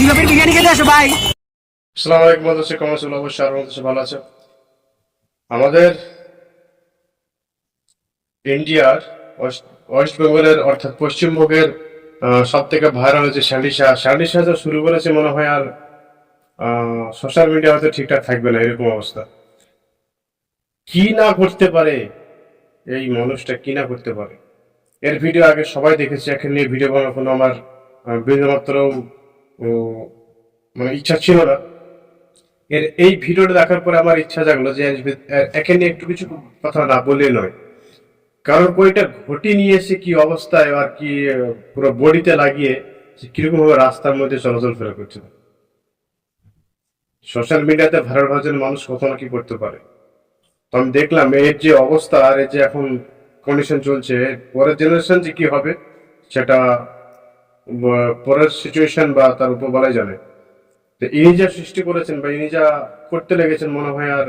দিবাপের বিরিয়ানি খেতে আসো ভাই আসসালামু আলাইকুম, বন্ধু সে কমার্স অবশ্যই আর বন্ধু ভালো আছে আমাদের ইন্ডিয়ার ওয়েস্ট বেঙ্গলের, অর্থাৎ পশ্চিমবঙ্গের সব থেকে ভাইরাল হচ্ছে স্যান্ডিসা স্যান্ডিসা তো শুরু করেছে মনে হয় আর সোশ্যাল মিডিয়া হয়তো ঠিকঠাক থাকবে না, এরকম অবস্থা। কি না করতে পারে এই মানুষটা, কি না করতে পারে? এর ভিডিও আগে সবাই দেখেছে এখন নিয়ে ভিডিও বানানোর কোনো আমার বিন্দুমাত্র মানে ইচ্ছা ছিল না। এর এই ভিডিওটা দেখার পরে আমার ইচ্ছা জাগলো যে একে নিয়ে একটু কিছু কথা না বলে নয়। কারণ বইটা ঘটি নিয়ে এসে কি অবস্থায় আর কি পুরো বডিতে লাগিয়ে সে ভাবে রাস্তার মধ্যে চলাচল ফেরা করছিল। সোশ্যাল মিডিয়াতে ভাইরাল জন্য মানুষ কত না কি করতে পারে। তো আমি দেখলাম এর যে অবস্থা আর এর যে এখন কন্ডিশন চলছে পরের জেনারেশন যে কি হবে, সেটা পরের সিচুয়েশন বা তার উপর বলাই জানে তো ইনি যা সৃষ্টি করেছেন বা ইনি যা করতে লেগেছেন মনে হয় আর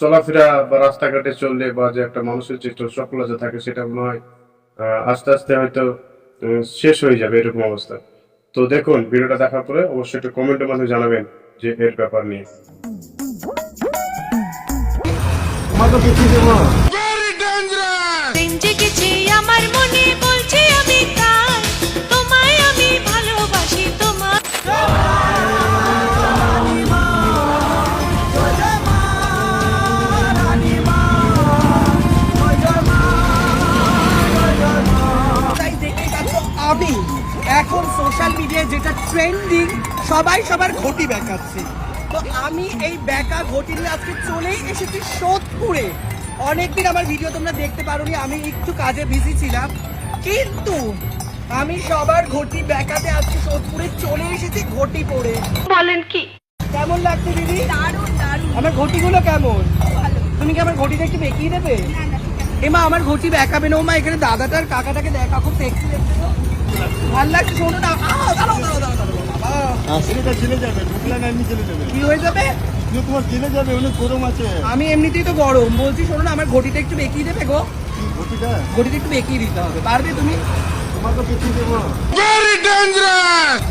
চলাফেরা বা রাস্তাঘাটে চললে বা যে একটা মানুষের যে সফলতা থাকে সেটা মনে হয় আস্তে আস্তে হয়তো শেষ হয়ে যাবে এরকম অবস্থা। তো দেখুন, ভিডিওটা দেখার পরে অবশ্যই একটু কমেন্টের মাধ্যমে জানাবেন যে এর ব্যাপার নিয়ে। ট্রেন্ডিং সবাই সবার ঘটি বেকাচ্ছে তো আমি এই বেকা ঘটি নিয়ে আজকে চলেই এসেছি সোদপুরে। অনেকদিন আমার ভিডিও তোমরা দেখতে পারোনি আমি একটু কাজে বিজি ছিলাম। কিন্তু আমি সবার ঘটি বেকাতে আজকে সোদপুরে চলে এসেছি ঘটি পরে বলেন কি? কেমন লাগছে দিদি? আমার ঘটিগুলো কেমন? তুমি কি আমার ঘটিটা একটু বেঁকিয়ে দেবে? এমা আমার ঘটি বেঁকাবে না ও মা এখানে দাদাটার কাকাটাকে দেখা খুব সেক্সি দেখতে ভালো লাগছে শোনো না আহ, দাঁড়াও, দাঁড়াও, দাঁড়াও, দাঁড়াও, বাবা। জেলে যাবে ঢুকলে না এমনি চলে যাবে। কি হয়ে যাবে? তোমার জেলে যাবে অনেক গরম আছে। আমি এমনিতেই তো গরম। বলছি শোনো না আমার ঘটিটা একটু বেঁকিয়ে দেবে গো। ঘটিটা? ঘটিটা একটু বেঁকিয়ে দিতে হবে। পারবে তুমি? তোমাকে পেছিয়ে দেবো।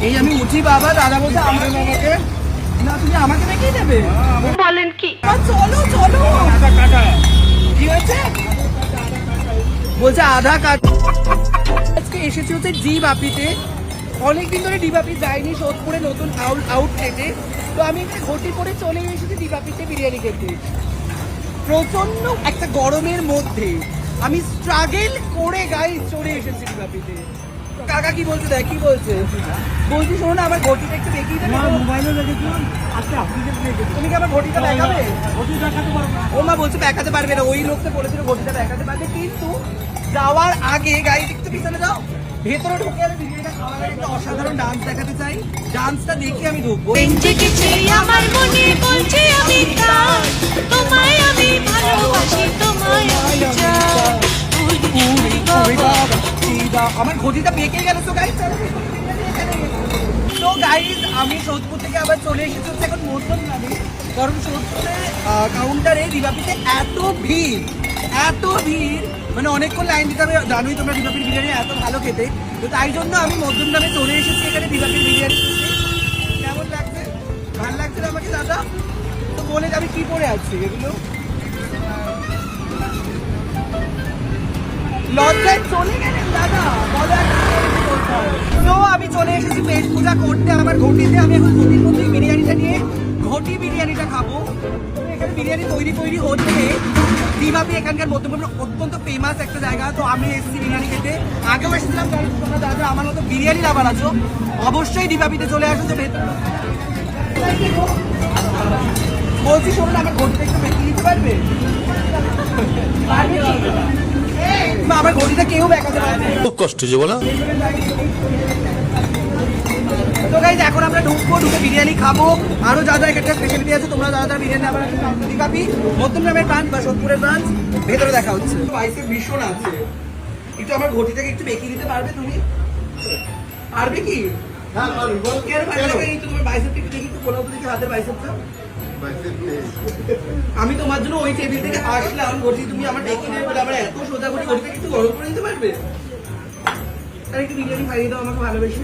এই আমি উঠি বাবা দাদা বলছে আমার বাবাকে না তুমি আমাকে বেঁকিয়ে দেবে? বলেন কি? আ, চলো চলো। কি হয়েছে? বলছে আধা কাট। আজকে এসেছি হচ্ছে জি বাপিতে। অনেকদিন ধরে ডি যায়নি সোদপুরে নতুন আউট আউটলেটে তো আমি এখানে ঘটি পরে চলে এসেছি ডি বাপিতে বিরিয়ানি খেতে। প্রচণ্ড একটা গরমের মধ্যে আমি স্ট্রাগেল করে গাই চড়ে এসেছি ডিবাপিতে। কাকা কি বলছে দেখ কি বলছে? বলছি শোনো না আমার ঘটিটা একটু দেখি মোবাইলে রেখেছিলাম তুমি কি আমার ঘটিটা দেখাবে? ও মা বলছে দেখাতে পারবে না ওই লোকটা বলেছিল ঘটিটা দেখাতে পারবে। কিন্তু যাওয়ার আগে গাড়ি একটু পিছনে যাও ভেতরে ঢুকে আমি বিরিয়ানিটা খাওয়ার একটা অসাধারণ ডান্স দেখাতে চাই। ডান্সটা দেখে আমি ঢুকবো আমার মনে বলছে আমি কার তোমায় আমি ভালোবাসি তোমায় আমি চাই। আমার ঘটিটা পেকে গেল তো গাইজ তো গাইজ আমি সোদপুর থেকে আবার চলে এসেছি হচ্ছে এখন মধ্যমগ্রামে কারণ সোদপুরে কাউন্টারে রিবাপিতে এত ভিড় এত ভিড় মানে অনেকক্ষণ লাইন দিতে হবে, জানোই তোমরা রিবাপির বিরিয়ানি এত ভালো খেতে। তো তাই জন্য আমি মধ্যমগ্রামে চলে এসেছি এখানে রিবাপির বিরিয়ানি কেমন লাগছে? ভালো লাগছে আমাকে দাদা? তো বলে আমি কি পরে আছি এগুলো? চলে দাদা। আমি চলে এসেছি পেট পূজা করতে আমার ঘটিতে আমি এখন দিবাপি এখানকার মধ্যমগ্রামের অত্যন্ত ফেমাস একটা জায়গা। তো আমি এসেছি বিরিয়ানি খেতে। আগেও এসেছিলাম তোমরা আমার মতো বিরিয়ানি লাভার আছো। অবশ্যই দিবাপিতে চলে আসো ভেতরে বলছি, শোনো আমার ঘটিটা একটু বেশি দিতে পারবে? আমার ঘড়িটা কেউ দেখাতে পারবে খুব কষ্ট যে বলো। তো গাইজ এখন আমরা ঢুকবো ঢুকে বিরিয়ানি খাব। আরও যা যা একটা স্পেশালিটি আছে তোমরা যারা যারা বিরিয়ানি আবার কাপি মধ্যম গ্রামের ব্রাঞ্চ বা সোদপুরের ব্রাঞ্চ ভেতরে দেখা হচ্ছে। বাইসে ভীষণ আছে। একটু আমার ঘটিটাকে একটু বেঁকিয়ে দিতে পারবে তুমি? পারবে কি? হ্যাঁ আমি তোমার জন্য ওই টেবিল থেকে আসলাম ঘটি তুমি আমার ডেকে নেবে বলে আমার এত সোজা করে ঘটিটা একটু গরম করে দিতে পারবে? তাহলে একটু বিরিয়ানি খাইয়ে দাও আমাকে ভালোবেসে।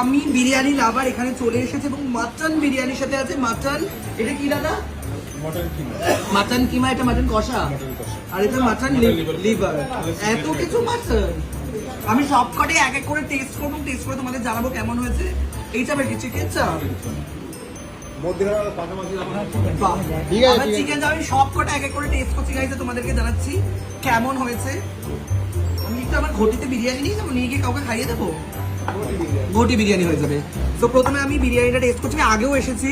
আমি বিরিয়ানি লাভার এখানে চলে এসেছে এবং মাটন বিরিয়ানির সাথে আছে মাটন এটা কি দাদা? মাটন কিমা। এটা মাটন কষা? আর এটা মাটন লিভার এত কিছু মাটন? আমি সব কটাই এক এক করে টেস্ট করব টেস্ট করে তোমাদের জানাব কেমন হয়েছে। চিকেন চাপ আছে। চিকেন চাপ আমি সব কটা এক এক করে টেস্ট করছি গাইছে তোমাদেরকে জানাচ্ছি কেমন হয়েছে। আমি একটু আমার ঘটিতে বিরিয়ানি নিয়ে যাব নিয়ে গিয়ে কাউকে খাইয়ে দেবো? ঘটি বিরিয়ানি হয়ে যাবে। তো প্রথমে আমি বিরিয়ানিটা টেস্ট করছি আগেও এসেছি.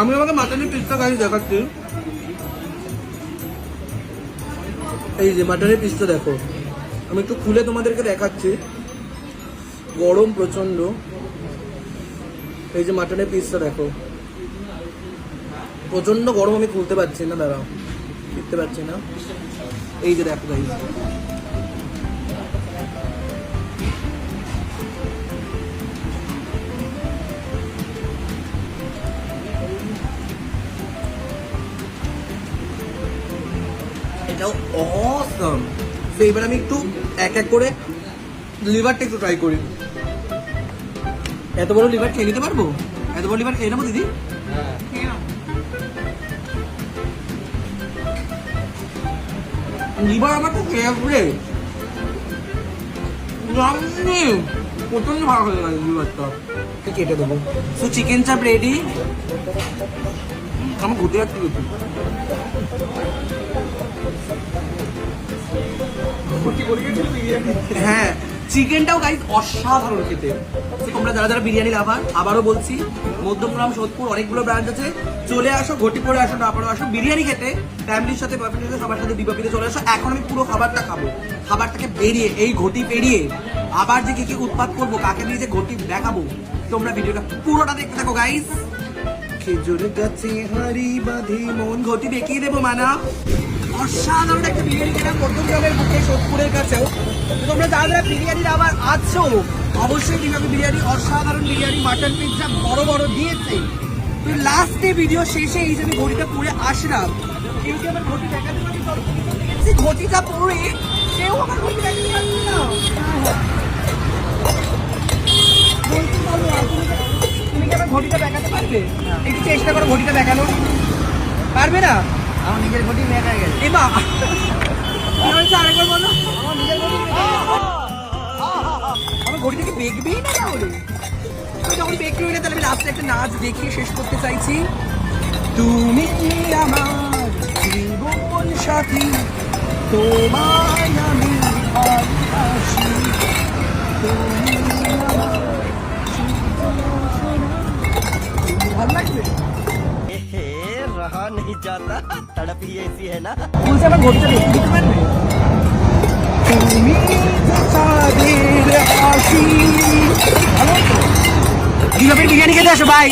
আমি আমাকে মাটনের পিসটা গাড়ি দেখাচ্ছি। এই যে মাটনের পিসটা দেখো। আমি একটু খুলে তোমাদেরকে দেখাচ্ছি। গরম প্রচণ্ড এই যে মাটনের পিসটা দেখো। প্রচণ্ড গরম আমি খুলতে পারছি না, দাঁড়াও। দেখতে পাচ্ছি না। এই যে দেখো গাইজ এটাও অসম তো এবার আমি একটু এক এক করে লিভারটা একটু ট্রাই করি। এত বড় লিভার খেয়ে নিতে পারব? এত বড় লিভার খেয়ে নেব, দিদি? খেয়ে লিভার আমার খুব ফেভারিট প্রচণ্ড ভালো হয়ে লিভারটা তো কেটে দেবো। সো চিকেন চাপ রেডি আমার ঘুরতে যাচ্ছি হ্যাঁ চিকেনটাও গাইজ অসাধারণ খেতে। তো তোমরা যারা যারা বিরিয়ানি লাভার আবারও বলছি মধ্যমগ্রাম সোদপুর অনেকগুলো ব্রাঞ্চ আছে। চলে আসো, ঘটি পরে আসো তারপরে আসো। বিরিয়ানি খেতে, ফ্যামিলির সাথে বয়ফ্রেন্ডের সাথে, সবার সাথে বিবাপিতে চলে আসো। এখন আমি পুরো খাবারটা খাব। খাবারটাকে বেরিয়ে, এই ঘটি পেরিয়ে, আবার যে কি কি উৎপাদ করব, কাকে নিয়ে যে ঘটি দেখাবো, তোমরা ভিডিওটা পুরোটা দেখতে থাকো গাইস খেজুর গাছে হাড়ি বাঁধি, মন ঘটি দেখিয়ে দেবো মানা। অসাধারণ একটা বিরিয়ানি খেলাম মধ্যমগ্রামের বুকে সোদপুরের কাছেও। তোমরা যারা যারা বিরিয়ানির আবার আছো, অবশ্যই কীভাবে বিরিয়ানি, অসাধারণ বিরিয়ানি, মাটন, পিৎজা বড় বড় দিয়েছে। তো লাস্টে ভিডিও শেষে এই যে আমি ঘড়িটা পরে আসলাম কেউ কি আমার ঘটি দেখাতে পারি? সে ঘটিটা পরে কেউ আমার ঘটি দেখাতে পারবে না। বলতে তুমি কি- আমার ঘটিটা দেখাতে পারবে? একটু চেষ্টা করো ঘটিটা দেখানো পারবে না? আমার নিজের ঘটি মেঘা গেছে। কি আরেকবার বলো। আমার নিজের ঘটি আমার ঘড়ি থেকে দেখবেই না তাহলে? আমি যখন দেখতে হই না তাহলে আমি লাস্টে একটা নাচ দেখিয়ে শেষ করতে চাইছি তুমি আমার জীবন সাথী তোমায় আমি ভালোবাসি তুমি আমার ভালো লাগবে रहा नहीं जाता तड़प ही ऐसी है ना বলছে আমার ঘড়িটা দেখে দিতে পারবে তুমি চাঁদের হাসি ভালো তো? বিরিয়ানি খেতে আসো ভাই